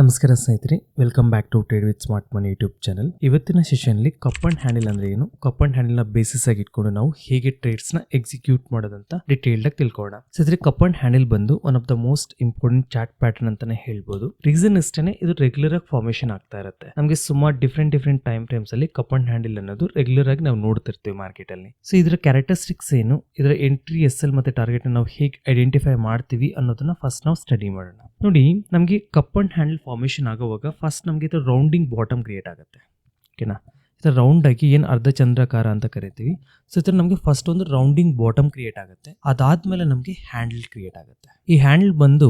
ನಮಸ್ಕಾರ ಸ್ನೇಹಿತರೆ welcome back to trade with smart money YouTube channel ಇವತ್ತಿನ ಸೆಷನ್ಲಿ ಕಪ್ ಅಂಡ್ ಹ್ಯಾಂಡಲ್ ಅಂದ್ರೆ ಏನು? ಕಪ್ ಅಂಡ್ ಹ್ಯಾಂಡಲ್ನ ಬೇಸಿಸ್ ಆಗಿ ಇಟ್ಕೊಂಡು ನಾವು ಹೇಗೆ ಟ್ರೇಡ್ಸ್ನ ಎಕ್ಸಿಕ್ಯೂಟ್ ಮಾಡೋದಂತ ಡಿಟೇಲ್ಡ್ ಆಗಿ ತಿಳ್ಕೊಳ್ಳೋಣ. ಸ್ನೇಹಿತರೆ ಕಪ್ ಅಂಡ್ ಹ್ಯಾಂಡಲ್ ಬಂದು one of the most important chart pattern ಅಂತಾನೆ ಹೇಳ್ಬೋದು. ರೀಸನ್ ಇಷ್ಟೇ ಇದು ರೆಗ್ಯುಲರ್ ಆಗಿ ಫಾರ್ಮೇಶನ್ ಆಗ್ತಾ ಇರುತ್ತೆ. ನಮಗೆ ಸುಮಾರು ಡಿಫ್ರೆಂಟ್ ಡಿಫ್ರೆಂಟ್ ಟೈಮ್ ಫ್ರೇಮ್ಸ್ ಅಲ್ಲಿ ಕಪ್ ಅಂಡ್ ಹ್ಯಾಂಡಲ್ ಅನ್ನೋದು ರೆಗ್ಯುಲರ್ ಆಗಿ ನಾವು ನೋಡ್ತಿರ್ತೀವಿ ಮಾರ್ಕೆಟ್ ಅಲ್ಲಿ. ಸೊ ಇದರ ಕ್ಯಾರೆಕ್ಟರಿಸ್ಟಿಕ್ಸ್ ಏನು? ಇದರ ಎಂಟ್ರಿ ಎಸ್ ಎಲ್ ಮತ್ತೆ ಟಾರ್ಗೆಟ್ ನಾವು ಹೇಗೆ ಐಡೆಂಟಿಫೈ ಮಾಡ್ತೀವಿ ಅನ್ನೋದನ್ನ ಫಸ್ಟ್ ನಾವು ಸ್ಟಡಿ ಮಾಡೋಣ. ನೋಡಿ, ನಮಗೆ ಕಪ್ ಅಂಡ್ ಹ್ಯಾಂಡಲ್ ಫಾರ್ಮೇಶನ್ ಆಗೋವಾಗ ಫಸ್ಟ್ ನಮಗೆ ಇದು ರೌಂಡಿಂಗ್ ಬಾಟಮ್ ಕ್ರಿಯೇಟ್ ಆಗುತ್ತೆ. ಓಕೆನಾ ಇದು ರೌಂಡ್ ಆಗಿ ಏನು ಅರ್ಧ ಚಂದ್ರಾಕಾರ ಅಂತ ಕರಿತೀವಿ. ಸೊ ಇದ್ರ ನಮಗೆ ಫಸ್ಟ್ ಒಂದು ರೌಂಡಿಂಗ್ ಬಾಟಮ್ ಕ್ರಿಯೇಟ್ ಆಗುತ್ತೆ. ಅದಾದಮೇಲೆ ನಮಗೆ ಹ್ಯಾಂಡಲ್ ಕ್ರಿಯೇಟ್ ಆಗುತ್ತೆ. ಈ ಹ್ಯಾಂಡಲ್ ಬಂದು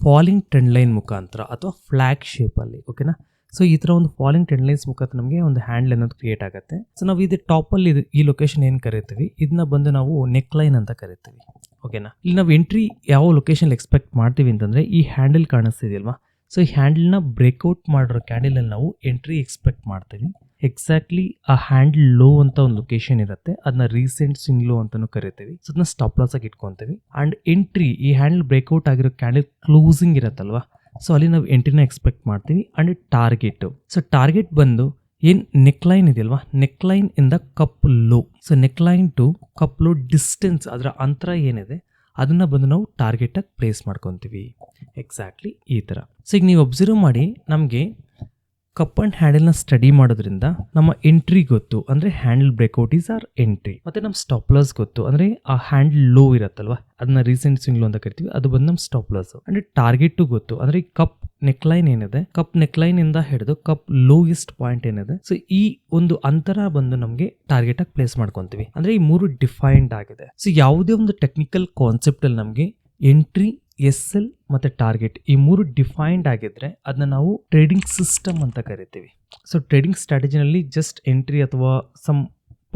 ಫಾಲಿಂಗ್ ಟ್ರೆಂಡ್ ಲೈನ್ ಮುಖಾಂತರ ಅಥವಾ ಫ್ಲಾಗ್ ಶೇಪಲ್ಲಿ ಓಕೆನಾ ಸೊ ಈ ಥರ ಒಂದು ಫಾಲಿಂಗ್ ಟ್ರೆಂಡ್ ಲೈನ್ಸ್ ಮುಖಾಂತರ ನಮಗೆ ಒಂದು ಹ್ಯಾಂಡಲ್ ಅನ್ನೋದು ಕ್ರಿಯೇಟ್ ಆಗುತ್ತೆ. ಸೊ ನಾವು ಇದು ಟಾಪಲ್ಲಿ ಇದು ಈ ಲೊಕೇಶನ್ ಏನು ಕರಿತೀವಿ? ಇದನ್ನ ಬಂದು ನಾವು ನೆಕ್ ಲೈನ್ ಅಂತ ಕರಿತೀವಿ. ಓಕೆನಾ ಇಲ್ಲಿ ನಾವು ಎಂಟ್ರಿ ಯಾವ ಲೊಕೇಶನ್ ಎಕ್ಸ್ಪೆಕ್ಟ್ ಮಾಡ್ತೀವಿ ಅಂತಂದರೆ ಈ ಹ್ಯಾಂಡಲ್ ಕಾಣಿಸ್ತಿದೆಯಲ್ವಾ? ಸೊ ಈ ಹ್ಯಾಂಡಲ್ನ ಬ್ರೇಕ್ಔಟ್ ಮಾಡಿರೋ ಕ್ಯಾಂಡಲಲ್ಲಿ ನಾವು ಎಂಟ್ರಿ ಎಕ್ಸ್ಪೆಕ್ಟ್ ಮಾಡ್ತೀವಿ. ಎಕ್ಸಾಕ್ಟ್ಲಿ ಆ ಹ್ಯಾಂಡಲ್ ಲೋ ಅಂತ ಒಂದು ಲೊಕೇಶನ್ ಇರುತ್ತೆ. ಅದನ್ನ ರೀಸೆಂಟ್ ಸ್ವಿಂಗ್ ಲೋ ಅಂತಾನು ಕರಿತೀವಿ. ಸೊ ಅದನ್ನ ಸ್ಟಾಪ್ ಲಾಸ್ ಆಗಿ ಇಟ್ಕೊಂತೀವಿ. ಅಂಡ್ ಎಂಟ್ರಿ ಈ ಹ್ಯಾಂಡಲ್ ಬ್ರೇಕ್ಔಟ್ ಆಗಿರೋ ಕ್ಯಾಂಡಲ್ ಕ್ಲೋಸಿಂಗ್ ಇರುತ್ತಲ್ವಾ? ಸೊ ಅಲ್ಲಿ ನಾವು ಎಂಟ್ರಿನ ಎಕ್ಸ್ಪೆಕ್ಟ್ ಮಾಡ್ತೀವಿ. ಅಂಡ್ ಟಾರ್ಗೆಟ್ ಸೊ ಟಾರ್ಗೆಟ್ ಬಂದು ಏನ್ ನೆಕ್ ಲೈನ್ ಇದೆಯಲ್ವಾ? ನೆಕ್ ಲೈನ್ ಇಂದ cup low so neckline to cup low distance ಅದರ ಅಂತರ ಏನಿದೆ? ಅದನ್ನ ಬಂದು ನಾವು ಟಾರ್ಗೆಟಾಗಿ ಪ್ಲೇಸ್ ಮಾಡ್ಕೊತೀವಿ. ಎಕ್ಸಾಕ್ಟ್ಲಿ ಈ ಥರ ಸೊ ಈಗ ನೀವು ಅಬ್ಸರ್ವ್ ಮಾಡಿ ನಮಗೆ ಕಪ್ ಆ್ಯಂಡ್ ಹ್ಯಾಂಡಲ್ನ ಸ್ಟಡಿ ಮಾಡೋದ್ರಿಂದ ನಮ್ಮ ಎಂಟ್ರಿ ಗೊತ್ತು. ಅಂದರೆ handle breakout is our entry ಮತ್ತು ನಮ್ಮ ಸ್ಟಾಪ್ ಲಾಸ್ ಗೊತ್ತು. ಅಂದರೆ ಆ ಹ್ಯಾಂಡಲ್ ಲೋ ಇರುತ್ತಲ್ವ? ಅದನ್ನ ರೀಸೆಂಟ್ ಸಿಂಗ್ಲು ಅಂತ ಕರಿತೀವಿ. ಅದು ಬಂದು ನಮ್ಮ ಸ್ಟಾಪ್ ಲಾಸ್ ಅಂದರೆ ಟಾರ್ಗೆಟು ಗೊತ್ತು. ಅಂದರೆ ಕಪ್ ನೆಕ್ ಲೈನ್ ಏನಿದೆ ಕಪ್ ನೆಕ್ ಲೈನ್ ಇಂದ ಹಿಡಿದು ಕಪ್ ಲೋಯೆಸ್ಟ್ ಪಾಯಿಂಟ್ ಏನಿದೆ ಸೊ ಈ ಒಂದು ಅಂತರ ಬಂದು ನಮಗೆ ಟಾರ್ಗೆಟ್ ಆಗಿ ಪ್ಲೇಸ್ ಮಾಡ್ಕೊಂತೀವಿ. ಅಂದ್ರೆ ಈ ಮೂರು ಡಿಫೈನ್ಡ್ ಆಗಿದೆ. ಸೊ ಯಾವುದೇ ಒಂದು ಟೆಕ್ನಿಕಲ್ ಕಾನ್ಸೆಪ್ಟ್ ಅಲ್ಲಿ ನಮಗೆ ಎಂಟ್ರಿ ಎಸ್ ಎಲ್ ಮತ್ತೆ ಟಾರ್ಗೆಟ್ ಈ ಮೂರು ಡಿಫೈನ್ಡ್ ಆಗಿದ್ರೆ ಅದನ್ನ ನಾವು ಟ್ರೇಡಿಂಗ್ ಸಿಸ್ಟಮ್ ಅಂತ ಕರಿತೀವಿ. ಸೊ ಟ್ರೇಡಿಂಗ್ ಸ್ಟ್ರಾಟಜಿನಲ್ಲಿ ಜಸ್ಟ್ ಎಂಟ್ರಿ ಅಥವಾ ಸಮ್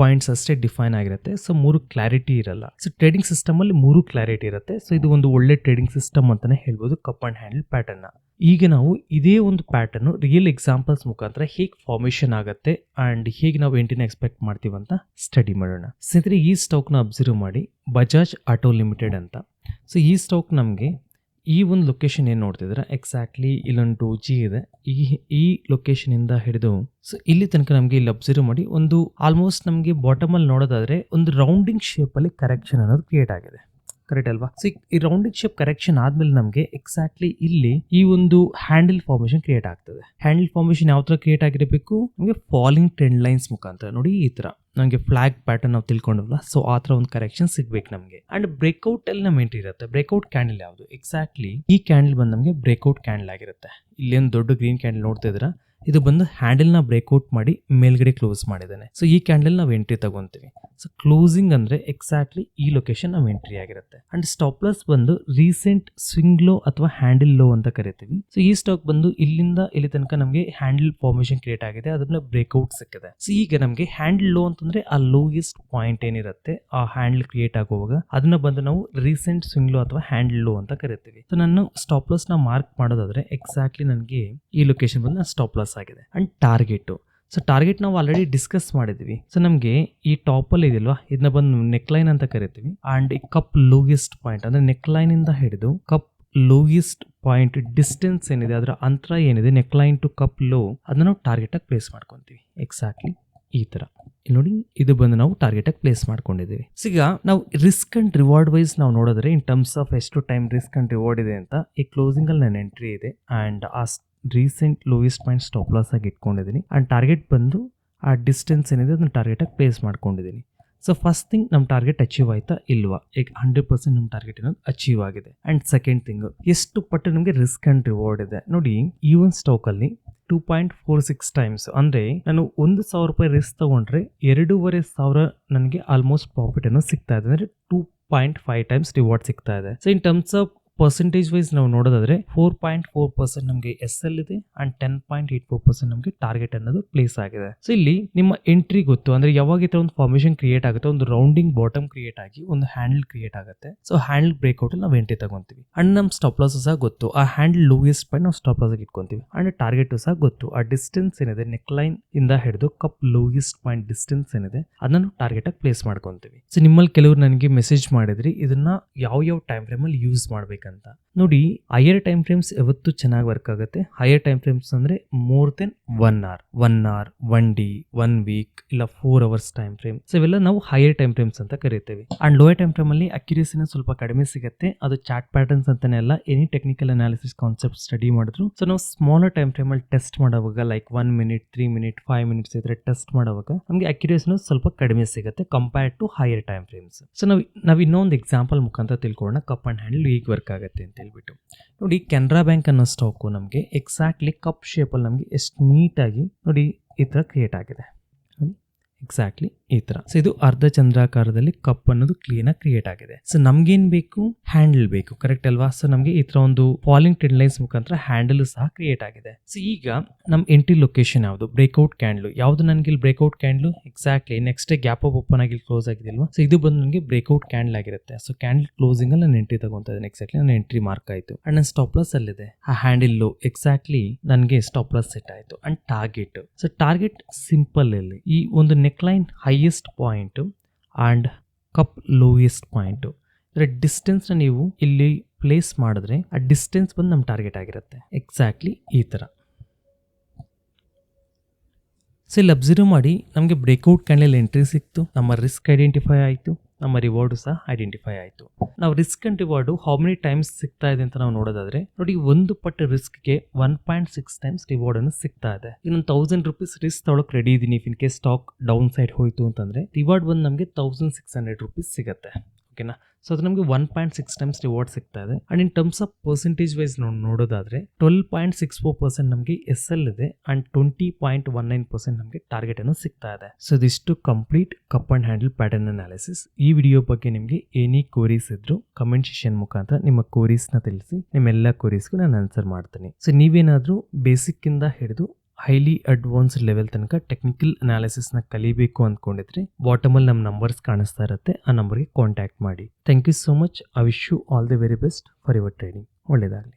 ಪಾಯಿಂಟ್ಸ್ ಅಷ್ಟೇ ಡಿಫೈನ್ ಆಗಿರುತ್ತೆ. ಸೊ ಮೂರು ಕ್ಲಾರಿಟಿ ಇರಲ್ಲ. ಸೊ ಟ್ರೇಡಿಂಗ್ ಸಿಸ್ಟಮ್ ಅಲ್ಲಿ ಮೂರು ಕ್ಲಾರಿಟಿ ಇರುತ್ತೆ. ಸೊ ಇದು ಒಂದು ಒಳ್ಳೆ ಟ್ರೇಡಿಂಗ್ ಸಿಸ್ಟಮ್ ಅಂತಾನೆ ಹೇಳ್ಬೋದು ಕಪ್ ಅಂಡ್ ಹ್ಯಾಂಡಲ್ ಪ್ಯಾಟರ್ನ್ ಈಗ ನಾವು ಇದೇ ಒಂದು ಪ್ಯಾಟರ್ನ್ ರಿಯಲ್ ಎಕ್ಸಾಂಪಲ್ಸ್ ಮುಖಾಂತರ ಹೇಗೆ ಫಾರ್ಮೇಷನ್ ಆಗುತ್ತೆ ಅಂಡ್ ಹೇಗೆ ನಾವು ಎಂಟಿನ ಎಕ್ಸ್ಪೆಕ್ಟ್ ಮಾಡ್ತೀವಿ ಅಂತ ಸ್ಟಡಿ ಮಾಡೋಣ. ಸ್ನೇಹಿತರೆ, ಈ ಸ್ಟಾಕ್ನ ಅಬ್ಸರ್ವ್ ಮಾಡಿ ಬಜಾಜ್ ಆಟೋ ಲಿಮಿಟೆಡ್ ಅಂತ. ಸೊ ಈ ಸ್ಟಾಕ್ ನಮಗೆ ಈ ಒಂದು ಲೊಕೇಶನ್ ಏನು ನೋಡ್ತಿದ್ರೆ? ಎಕ್ಸಾಕ್ಟ್ಲಿ ಇಲ್ಲೊಂದು ಜಿ ಇದೆ. ಈ ಈ ಲೊಕೇಶನಿಂದ ಹಿಡಿದು ಸೊ ಇಲ್ಲಿ ತನಕ ನಮಗೆ ಇಲ್ಲಿ ಅಬ್ಸರ್ವ್ ಮಾಡಿ ಒಂದು ಆಲ್ಮೋಸ್ಟ್ ನಮಗೆ ಬಾಟಮಲ್ಲಿ ನೋಡೋದಾದ್ರೆ ಒಂದು ರೌಂಡಿಂಗ್ ಶೇಪಲ್ಲಿ ಕರೆಕ್ಷನ್ ಅನ್ನೋದು ಕ್ರಿಯೇಟ್ ಆಗಿದೆ. ಕರೆಕ್ಟ್ ಅಲ್ವಾ? ಸೊ ಈ ರೌಂಡಿಂಗ್ ಶೇಪ್ ಕರೆಕ್ಷನ್ ಆದ್ಮೇಲೆ ನಮಗೆ ಎಕ್ಸಾಕ್ಟ್ಲಿ ಇಲ್ಲಿ ಈ ಒಂದು ಹ್ಯಾಂಡಲ್ ಫಾರ್ಮೇಶನ್ ಕ್ರಿಯೇಟ್ ಆಗ್ತದೆ. ಹ್ಯಾಂಡಲ್ ಫಾರ್ಮೇಶನ್ ಯಾವ ತರ ಕ್ರಿಯೇಟ್ ಆಗಿರಬೇಕು? ನಮಗೆ ಫಾಲಿಂಗ್ ಟ್ರೆಂಡ್ ಲೈನ್ಸ್ ಮುಖಾಂತರ. ನೋಡಿ ಈ ತರ. ನಮಗೆ ಫ್ಲಾಗ್ ಪ್ಯಾಟರ್ನ್ ನಾವು ತಿಳ್ಕೊಂಡವಲ್ಲ ಸೊ ಆ ಥರ ಒಂದು ಕರೆಕ್ಷನ್ ಸಿಗ್ಬೇಕು ನಮಗೆ. ಅಂಡ್ ಬ್ರೇಕ್ಔಟ್ ಅಲ್ಲಿ ನಮ್ಮ ಎಂಟ್ರಿ ಇರುತ್ತೆ. ಬ್ರೇಕ್ಔಟ್ ಕ್ಯಾಂಡಲ್ ಯಾವುದು? ಎಕ್ಸಾಕ್ಟ್ಲಿ ಈ ಕ್ಯಾಂಡಲ್ ಬಂದು ನಮಗೆ ಬ್ರೇಕ್ಔಟ್ ಕ್ಯಾಂಡಲ್ ಆಗಿರುತ್ತೆ. ಇಲ್ಲಿ ಒಂದು ದೊಡ್ಡ ಗ್ರೀನ್ ಕ್ಯಾಂಡಲ್ ನೋಡ್ತಾ ಇದ್ರ ಇದು ಬಂದು ಹ್ಯಾಂಡಲ್ನ ಬ್ರೇಕ್ಔಟ್ ಮಾಡಿ ಮೇಲ್ಗಡೆ ಕ್ಲೋಸ್ ಮಾಡಿದ್ದಾನೆ. ಸೊ ಈ ಕ್ಯಾಂಡಲ್ ನಾವು ಎಂಟ್ರಿ ತಗೊಂತೀವಿ. ಸೊ ಕ್ಲೋಸಿಂಗ್ ಅಂದ್ರೆ ಎಕ್ಸಾಕ್ಟ್ಲಿ ಈ ಲೊಕೇಶನ್ ನಾವು ಎಂಟ್ರಿ ಆಗಿರುತ್ತೆ. ಅಂಡ್ ಸ್ಟಾಪ್ ಲಾಸ್ ಬಂದು ರೀಸೆಂಟ್ ಸ್ವಿಂಗ್ ಲೋ ಅಥವಾ ಹ್ಯಾಂಡಲ್ ಲೋ ಅಂತ ಕರಿತೀವಿ. ಸೊ ಈ ಸ್ಟಾಕ್ ಬಂದು ಇಲ್ಲಿಂದ ಇಲ್ಲಿ ತನಕ ನಮಗೆ ಹ್ಯಾಂಡಲ್ ಫಾರ್ಮೇಶನ್ ಕ್ರಿಯೇಟ್ ಆಗಿದೆ. ಅದನ್ನ ಬ್ರೇಕ್ಔಟ್ ಸಿಕ್ಕಿದೆ. ಸೊ ಈಗ ನಮಗೆ ಹ್ಯಾಂಡಲ್ ಲೋ ಅಂತಂದ್ರೆ ಆ ಲೋಯೆಸ್ಟ್ ಪಾಯಿಂಟ್ ಏನಿರುತ್ತೆ, ಆ ಹ್ಯಾಂಡಲ್ ಕ್ರಿಯೇಟ್ ಆಗುವಾಗ ಅದನ್ನ ಬಂದು ನಾವು ರೀಸೆಂಟ್ ಸ್ವಿಂಗ್ ಲೋ ಅಥವಾ ಹ್ಯಾಂಡಲ್ ಲೋ ಅಂತ ಕರಿತೀವಿ. ಸೊ ನಾನು ಸ್ಟಾಪ್ ಲಾಸ್ನ ಮಾರ್ಕ್ ಮಾಡೋದಾದ್ರೆ ಎಕ್ಸಾಕ್ಟ್ಲಿ ನನಗೆ ಈ ಲೊಕೇಶನ್ ಬಂದು ಸ್ಟಾಪ್ ಲಾಸ್ ಆಗಿದೆ. ಅಂಡ್ ಟಾರ್ಗೆಟು ಸೊ ಟಾರ್ಗೆಟ್ ನಾವು ಆಲ್ರೆಡಿ ಡಿಸ್ಕಸ್ ಮಾಡಿದ್ವಿ. ಸೊ ನಮಗೆ ಈ ಟಾಪಲ್ಲಿ ಇದೆಯಲ್ವಾ? ಇದನ್ನ ಬಂದು ನೆಕ್ ಲೈನ್ ಅಂತ ಕರಿತೀವಿ. ಅಂಡ್ ಈ ಕಪ್ ಲೂಗಿಸ್ಟ್ ಪಾಯಿಂಟ್ ಅಂದ್ರೆ ನೆಕ್ ಲೈನ್ ಇಂದ ಹಿಡಿದು ಕಪ್ ಲೂಗಿಸ್ಟ್ ಪಾಯಿಂಟ್ ಡಿಸ್ಟೆನ್ಸ್ ಏನಿದೆ, ಅದರ ಅಂತರ ಏನಿದೆ neck line to cup low ಅದನ್ನ ನಾವು ಟಾರ್ಗೆಟ್ ಆಗಿ ಪ್ಲೇಸ್ ಮಾಡ್ಕೊತೀವಿ. ಎಕ್ಸಾಕ್ಟ್ಲಿ ಈ ಇಲ್ಲಿ ನೋಡಿ, ಇದು ಬಂದು ನಾವು ಟಾರ್ಗೆಟ್ ಆಗಿ ಪ್ಲೇಸ್ ಮಾಡ್ಕೊಂಡಿದ್ದೀವಿ. ಸಿಗ ನಾವು ರಿಸ್ಕ್ ಅಂಡ್ ರಿವಾರ್ಡ್ ವೈಸ್ ನಾವು ನೋಡಿದ್ರೆ ಇನ್ ಟರ್ಮ್ಸ್ ಆಫ್ ಎಷ್ಟು ಟೈಮ್ ರಿಸ್ಕ್ ಅಂಡ್ ರಿವಾರ್ಡ್ ಇದೆ ಅಂತ, ಈ ಕ್ಲೋಸಿಂಗ್ ಅಲ್ಲಿ ನನ್ನ ಎಂಟ್ರಿ ಇದೆ. ಅಂಡ್ ಆ recent lowest point stop loss ಆಗಿ ಇಟ್ಕೊಂಡಿದ್ದೀನಿ. ಆ್ಯಂಡ್ ಟಾರ್ಗೆಟ್ ಬಂದು ಆ ಡಿಸ್ಟೆನ್ಸ್ ಏನಿದೆ ಅದನ್ನ ಟಾರ್ಗೆಟ್ ಆಗಿ ಪ್ಲೇಸ್ ಮಾಡ್ಕೊಂಡಿದ್ದೀನಿ. ಸೊ ಫಸ್ಟ್ ಥಿಂಗ್ ನಮ್ಮ ಟಾರ್ಗೆಟ್ ಅಚೀವ್ ಆಯ್ತಾ? ಇಲ್ವಾ? ಈಗ ಹಂಡ್ರೆಡ್ ಪರ್ಸೆಂಟ್ ನಮ್ಮ ಟಾರ್ಗೆಟ್ ಏನೋ ಅಚೀವ್ ಆಗಿದೆ. ಆ್ಯಂಡ್ ಸೆಕೆಂಡ್ ಥಿಂಗ್ ಎಷ್ಟು ಪಟ್ಟು ನಮಗೆ ರಿಸ್ಕ್ ಆ್ಯಂಡ್ ರಿವಾರ್ಡ್ ಇದೆ? ನೋಡಿ ಈ ಒಂದು ಸ್ಟಾಕ್ ಅಲ್ಲಿ two point four six times ಅಂದರೆ ನಾನು ಒಂದು ಸಾವಿರ ರೂಪಾಯಿ ರಿಸ್ಕ್ ತೊಗೊಂಡ್ರೆ ಎರಡೂವರೆ ಸಾವಿರ ನನಗೆ ಆಲ್ಮೋಸ್ಟ್ ಪ್ರಾಫಿಟ್ ಏನೋ ಸಿಗ್ತಾ ಇದೆ. ಅಂದರೆ two point five times reward ಸಿಗ್ತಾ ಇದೆ. So in terms of percentage wise ನಾವು ನೋಡೋದಾದ್ರೆ ಫೋರ್ ಪಾಯಿಂಟ್ ಫೋರ್ ಪರ್ಸೆಂಟ್ ನಮಗೆ ಎಸ್ ಎಲ್ ಇದೆ and ten point eight four percent ನಮಗೆ ಟಾರ್ಗೆಟ್ ಅನ್ನೋದು ಪ್ಲೇಸ್ ಆಗಿದೆ. ಸೊ ಇಲ್ಲಿ ನಿಮ್ಮ ಎಂಟ್ರಿ ಗೊತ್ತು. ಅಂದ್ರೆ ಯಾವಾಗ ಒಂದು ಫಾರ್ಮೇಶನ್ ಕ್ರಿಯೇಟ್ ಆಗುತ್ತೆ, ಒಂದು ರೌಂಡಿಂಗ್ ಬಾಟಮ್ ಕ್ರಿಯೇಟ್ ಆಗಿ ಒಂದು ಹ್ಯಾಂಡಲ್ ಕ್ರಿಯೇಟ್ ಆಗುತ್ತೆ. ಸೊ ಹ್ಯಾಂಡಲ್ ಬ್ರೇಕ್ಔಟ್ ನಾವು ಎಂಟ್ರಿ ತಗೊಂತೀವಿ. ಅಂಡ್ ನಮ್ಮ ಸ್ಟಾಪ್ ಲಾಸ್ ಸಹ ಗೊತ್ತು. ಆ ಹ್ಯಾಂಡಲ್ ಲೋಯೆಸ್ಟ್ ಪಾಯಿಂಟ್ ನಾವು ಸ್ಟಾಪ್ ಲಾಸ್ ಇಟ್ಕೊಂತೀವಿ. ಅಂಡ್ ಟಾರ್ಗೆಟ್ ಸಹ ಗೊತ್ತು. ಆ ಡಿಸ್ಟೆನ್ಸ್ ಏನಿದೆ ನೆಕ್ ಲೈನ್ ಇಂದ ಹಿಡಿದು ಕಪ್ ಲೋಯೆಸ್ಟ್ ಪಾಯಿಂಟ್ ಡಿಸ್ಟೆನ್ಸ್ ಏನಿದೆ, ಅದನ್ನು ಟಾರ್ಗೆಟ್ ಆಗಿ ಪ್ಲೇಸ್ ಮಾಡ್ಕೊಂತೀವಿ. ಸೊ ನಿಮ್ಮಲ್ಲಿ ಕೆಲವರು ನನಗೆ ಮೆಸೇಜ್ ಮಾಡಿದ್ರಿ, ಇದನ್ನ ಯಾವ ಯಾವ ಟೈಮ್ ಫ್ರೇಮ್ ಅಲ್ಲಿ ಯೂಸ್ ಮಾಡ್ಬೇಕು? ಬೇಕಂತ ನೋಡಿ ಹೈಯರ್ ಟೈಮ್ ಫ್ರೇಮ್ಸ್ ಯಾವತ್ತು ಚೆನ್ನಾಗಿ ವರ್ಕ್ ಆಗುತ್ತೆ. ಹೈಯರ್ ಟೈಮ್ ಫ್ರೇಮ್ಸ್ ಅಂದ್ರೆ more than one hour one hour one D one week ಇಲ್ಲ four hours time frame so ಇವೆಲ್ಲ ನಾವು ಹೈಯರ್ ಟೈಮ್ ಫ್ರೇಮ್ಸ್ ಅಂತ ಕರಿತೇವೆ. ಅಂಡ್ ಲೋಯರ್ ಟೈಮ್ ಫ್ರೇಮ್ ಅಲ್ಲಿ ಅಕ್ಯುರೇಸಿನ ಸ್ವಲ್ಪ ಕಡಿಮೆ ಸಿಗುತ್ತೆ. ಅದು ಚಾಟ್ ಪ್ಯಾಟರ್ನ್ಸ್ ಅಂತಾನೆ ಅಲ್ಲ any technical analysis concept study ಮಾಡಿದ್ರು. ಸೊ ನಾವು ಸ್ಮಾಲರ್ ಟೈಮ್ ಫ್ರೇಮ್ ಅಲ್ಲಿ ಟೆಸ್ಟ್ ಮಾಡುವಾಗ like one minute three minute five minutes ಇದ್ರೆ ಟೆಸ್ಟ್ ಮಾಡುವಾಗ, ನಮಗೆ ಅಕ್ಯುರೇಸಿನ ಸ್ವಲ್ಪ ಕಡಿಮೆ ಸಿಗುತ್ತೆ compared to higher time frames so ನಾವು ನಾವು ಇನ್ನೊಂದು ಎಕ್ಸಾಂಪಲ್ ಮುಖಾಂತರ ತಿಳ್ಕೊಳ್ಳೋಣ. ಕಪ್ ಅಂಡ್ ಹ್ಯಾಂಡಲ್ ಈಗ ವರ್ಕ್ ಆಗುತ್ತೆ ಅಂತ ಹೇಳ್ಬಿಟ್ಟು. ನೋಡಿ, ಕೆನರಾ ಬ್ಯಾಂಕ್ ಅನ್ನೋ ಸ್ಟಾಕು ನಮಗೆ ಎಕ್ಸಾಕ್ಟ್ಲಿ ಕಪ್ ಶೇಪಲ್ಲಿ ನಮಗೆ ಎಷ್ಟು ನೀಟಾಗಿ ನೋಡಿ ಈ ಥರ ಕ್ರಿಯೇಟ್ ಆಗಿದೆ. ಎಕ್ಸಾಕ್ಟ್ಲಿ ಈ ತರ. ಸೊ ಇದು ಅರ್ಧ ಚಂದ್ರಾಕಾರದಲ್ಲಿ ಕಪ್ ಅನ್ನೋದು ಕ್ಲೀನ್ ಆಗಿ ಕ್ರಿಯೇಟ್ ಆಗಿದೆ. ಸೊ ನಮ್ಗೇನ್ ಬೇಕು? ಹ್ಯಾಂಡಲ್ ಬೇಕು. ಕರೆಕ್ಟ್ ಅಲ್ವಾ? ಸೊ ನಮಗೆ ಈ ತರ ಒಂದು ಫಾಲಿಂಗ್ ಟೆನ್ ಲೈನ್ಸ್ ಮುಖಾಂತರ ಹ್ಯಾಂಡಲ್ ಸಹ ಕ್ರಿಯೇಟ್ ಆಗಿದೆ. ಸೊ ಈಗ ನಮ್ಮ ಎಂಟ್ರಿ ಲೊಕೇಶನ್ ಯಾವುದು? ಬ್ರೇಕ್ಔಟ್ ಕ್ಯಾಂಡ್ಲು ಯಾವುದು ನನಗೆ ಇಲ್ಲಿ breakout candle exactly next gap up open ಆಗಿ ಕ್ಲೋಸ್ ಆಗಿದೆಯಲ್ವಾ? ಸೊ ಇದು ಬಂದು ನನಗೆ ಬ್ರೇಕ್ಔಟ್ ಕ್ಯಾಂಡಲ್ ಆಗಿರುತ್ತೆ. ಸೊ ಕ್ಯಾಂಡಲ್ ಕ್ಲೋಸಿಂಗ್ ಅಲ್ಲಿ ನಾನು ಎಂಟ್ರಿ ತಗೊಂತ ಇದ್ದೀನಿ. ಎಕ್ಸಾಕ್ಟ್ಲಿ ನನ್ನ ಎಂಟ್ರಿ ಮಾರ್ಕ್ ಆಯಿತು. ಅಂಡ್ ನನ್ನ ಸ್ಟಾಪ್ ಲಾಸ್ ಅಲ್ಲಿದೆ. ಆ ಹ್ಯಾಂಡಲ್ ಎಕ್ಸಾಕ್ಟ್ಲಿ ನನಗೆ ಸ್ಟಾಪ್ ಲಾಸ್ ಸೆಟ್ ಆಯಿತು. And target so target simple ಅಲ್ಲಿ. ಈ ಒಂದು neck line highest point and cup lowest point ಅಂದರೆ ಡಿಸ್ಟೆನ್ಸ್ನ ನೀವು ಇಲ್ಲಿ ಪ್ಲೇಸ್ ಮಾಡಿದ್ರೆ ಆ ಡಿಸ್ಟೆನ್ಸ್ ಬಂದು ನಮ್ಮ ಟಾರ್ಗೆಟ್ ಆಗಿರುತ್ತೆ. ಎಕ್ಸಾಕ್ಟ್ಲಿ ಈ ಥರ ಸೊ ಇಲ್ಲಿ ಅಬ್ಸರ್ವ್ ಮಾಡಿ ನಮಗೆ ಬ್ರೇಕ್ಔಟ್ ಕ್ಯಾಂಡಲ್ ಎಂಟ್ರಿ ಸಿಕ್ತು. ನಮ್ಮ ರಿಸ್ಕ್ ಐಡೆಂಟಿಫೈ ಆಯಿತು. ನಮ್ಮ ರಿವಾರ್ಡು ಸಹ ಐಡೆಂಟಿಫೈ ಆಯಿತು. ನಾವು risk and reward how many times ಸಿಗ್ತಾ ಇದೆ ಅಂತ ನಾವು ನೋಡೋದಾದ್ರೆ, ನೋಡಿ ಒಂದು ಪಟ್ಟು ರಿಸ್ಕ್ಗೆ one point six times reward ಅನ್ನು ಸಿಗ್ತಾ ಇದೆ. ಇನ್ನೊಂದು ತೌಸಂಡ್ ರುಪೀಸ್ ರಿಸ್ಕ್ ತೊಳಕ್ ರೆಡಿ ಇದ್ದೀನಿ in case stock down side ಹೋಯಿತು ಅಂತಂದ್ರೆ ರಿವಾರ್ಡ್ ಬಂದು ನಮಗೆ ತೌಸಂಡ್ ಸಿಕ್ಸ್ ಹಂಡ್ರೆಡ್ ರುಪೀಸ್ ಸಿಗುತ್ತೆ. ಓಕೆನಾ ಸೊ ಅದು ನಮಗೆ one point six times reward ಸಿಗ್ತಾ ಇದೆ. And in terms of percentage wise ನೋಡಿ ನೋಡೋದಾದ್ರೆ twelve point six four percent ನಮಗೆ ಎಸ್ ಎಲ್ ಇದೆ and twenty point one nine percent ನಮಗೆ ಟಾರ್ಗೆಟ್ ಅನ್ನು ಸಿಗ್ತಾ ಇದೆ. ಸೊ ಇದಿಷ್ಟು complete cup and handle pattern analysis ಈ ವಿಡಿಯೋ ಬಗ್ಗೆ ನಿಮಗೆ ಏನಿ ಕೋರೀಸ್ ಇದ್ರು ಕಮೆಂಟ್ ಸೆಷನ್ ಮುಖಾಂತರ ನಿಮ್ಮ ಕೋರೀಸ್ನ ತಿಳಿಸಿ, ನಿಮ್ಮೆಲ್ಲ ಕೋರೀಸ್ಗೂ ನಾನು ಆನ್ಸರ್ ಮಾಡ್ತೀನಿ. ಸೊ ನೀವೇನಾದರೂ ಬೇಸಿಕ್ಕಿಂದ ಹಿಡಿದು ಹೈಲಿ ಅಡ್ವಾನ್ಸ್ ಲೆವೆಲ್ ತನಕ ಟೆಕ್ನಿಕಲ್ ಅನಾಲಿಸಿಸ್ನ ಕಲಿಬೇಕು ಅಂದ್ಕೊಂಡಿದ್ರೆ ಬಾಟಮಲ್ಲಿ ನಮ್ಮ ನಂಬರ್ಸ್ ಕಾಣಿಸ್ತಾ ಇರುತ್ತೆ, ಆ ನಂಬರ್ಗೆ ಕಾಂಟ್ಯಾಕ್ಟ್ ಮಾಡಿ. Thank you so much I wish you all the very best for your training ಒಳ್ಳೆಯದಾಗಲಿ